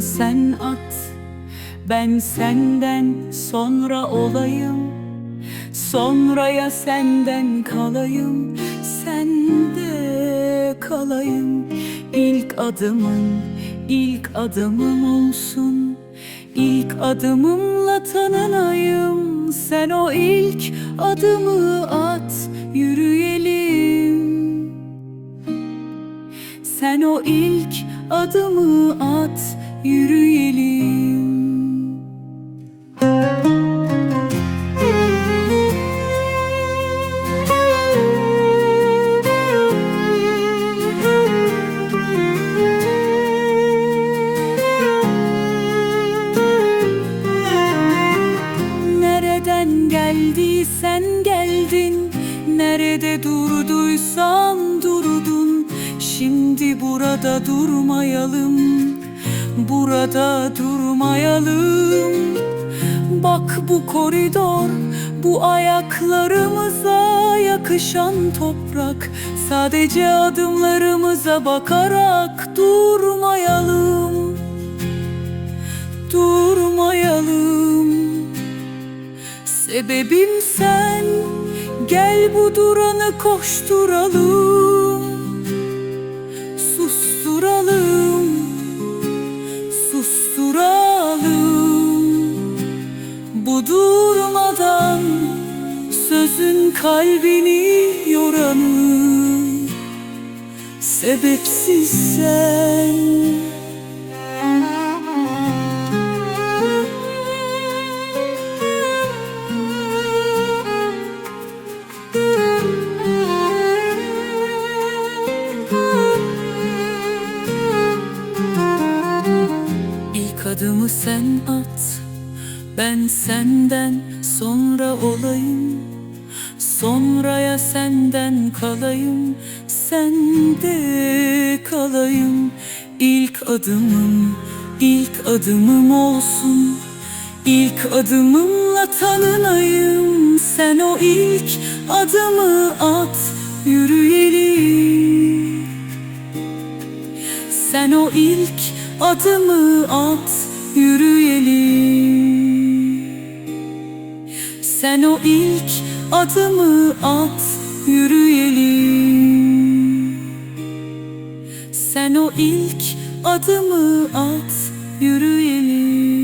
sen at. Ben senden sonra olayım. Sonraya senden kalayım. Sende kalayım. İlk adımın ilk adımım olsun. İlk adımımla tanınayım. Sen o ilk adımı at. Yürüyelim Sen o ilk adımı at yürüyelim. Nereden geldiysen geldin Nerede durduysan durdun Şimdi burada durmayalım Burada durmayalım. Bak bu koridor Bu ayaklarımıza yakışan toprak. Sadece adımlarımıza bakarak durmayalım Durmayalım. Sebebim sen Gel bu duranı koşturalım Sözün kalbini yoranı Sebepsiz sen İlk adımı sen at Ben senden sonra olayım Sonraya senden kalayım Sende kalayım. İlk adımım ilk adımım olsun. İlk adımımla tanınayım. Sen o ilk adımı at yürüyelim. Sen o ilk adımı at yürüyelim. Sen o ilk adımı at yürüyelim. Sen o ilk adımı at yürüyelim